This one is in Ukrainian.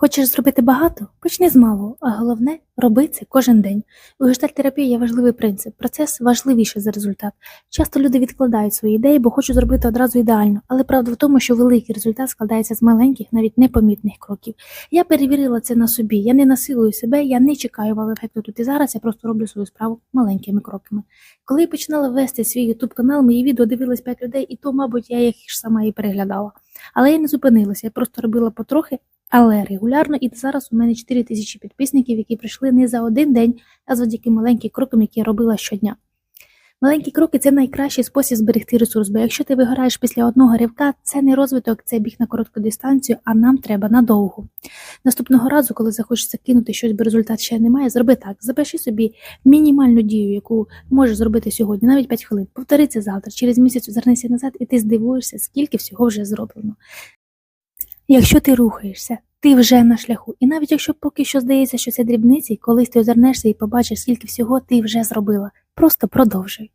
Хочеш зробити багато? Почни з малого, а головне роби це кожен день. У гештальтерапії є важливий принцип. Процес важливіший за результат. Часто люди відкладають свої ідеї, бо хочуть зробити одразу ідеально, але правда в тому, що великий результат складається з маленьких, навіть непомітних кроків. Я перевірила це на собі. Я не насилую себе, я не чекаю вау ефекту тут і зараз. Я просто роблю свою справу маленькими кроками. Коли я починала вести свій YouTube канал, мої відео дивились 5 людей, і то, мабуть, я їх сама і переглядала. Але я не зупинилася, я просто робила потрохи, але регулярно, і зараз у мене 4 тисячі підписників, які прийшли не за один день, а завдяки маленьким крокам, які я робила щодня. Маленькі кроки це найкращий спосіб зберегти ресурс, бо якщо ти вигораєш після одного ривка, це не розвиток, це біг на коротку дистанцію, а нам треба надовго. Наступного разу, коли захочеться кинути щось, бо результат ще немає, зроби так. Запиши собі мінімальну дію, яку можеш зробити сьогодні, навіть 5 хвилин. Повтори це завтра, через місяць звернися назад, і ти здивуєшся, скільки всього вже зроблено. Якщо ти рухаєшся, ти вже на шляху. І навіть якщо поки що здається, що це дрібниці, колись ти озирнешся і побачиш, скільки всього ти вже зробила. Просто продовжуй.